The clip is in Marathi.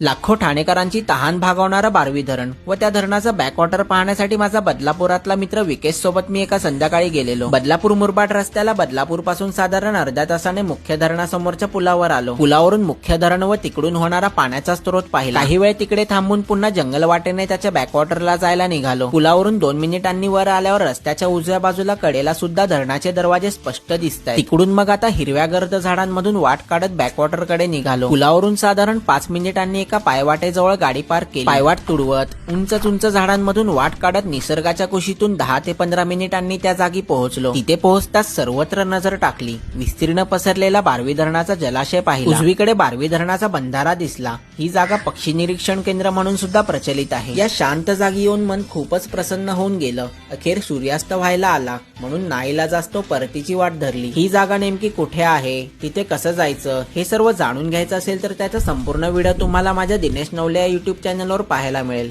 लाखो ठाणेकरांची तहान भागवणारं बारवी धरण व त्या धरणाचं बॅकवॉटर पाहण्यासाठी माझा बदलापुरातला मित्र विकेश सोबत मी एका संध्याकाळी गेलेलो. बदलापूर मुरबाड रस्त्याला बदलापूरपासून साधारण अर्ध्या तासाने मुख्य धरणासमोरच्या पुलावर आलो. पुलावरून मुख्य धरण व तिकडून होणारा पाण्याचा स्रोत पाहिला. काही वेळ तिकडे थांबून पुन्हा जंगल वाटेने त्याच्या बॅकवॉटरला जायला निघालो. पुलावरून दोन मिनिटांनी वर आल्यावर रस्त्याच्या उजव्या बाजूला कडेला सुद्धा धरणाचे दरवाजे स्पष्ट दिसत तिकडून मग आता हिरव्या गर्द झाडांमधून वाट काढत बॅकवॉटरकडे निघालो. पुलावरून साधारण पाच मिनिटांनी एका पायवाटेजवळ गाडी पार्क केली. पायवाट तुडवत उंच उंच झाडांमधून वाट काढत निसर्गाच्या कुशीतून दहा ते पंधरा मिनिटांनी त्या जागी पोहोचलो. तिथे पोहोचताच सर्वत्र नजर टाकली. विस्तीर्ण पसरलेला बारवी धरणाचा जलाशय पाहिला. उजवीकडे बारवी धरणाचा बंधारा दिसला. ही जागा पक्षी निरीक्षण केंद्र म्हणून सुद्धा प्रचलित आहे. या शांत जागी येऊन मन खूपच प्रसन्न होऊन गेलं. अखेर सूर्यास्त व्हायला आला. म्हणून नाईला जास्त परतीची वाट धरली. ही जागा नेमकी कुठे आहे? तिथे कसं जायचं? हे सर्व जाणून घ्यायचं असेल तर त्याचा संपूर्ण व्हिडिओ तुम्हाला माझ्या दिनेश नवले या युट्यूब चॅनलवर पाहायला मिळेल.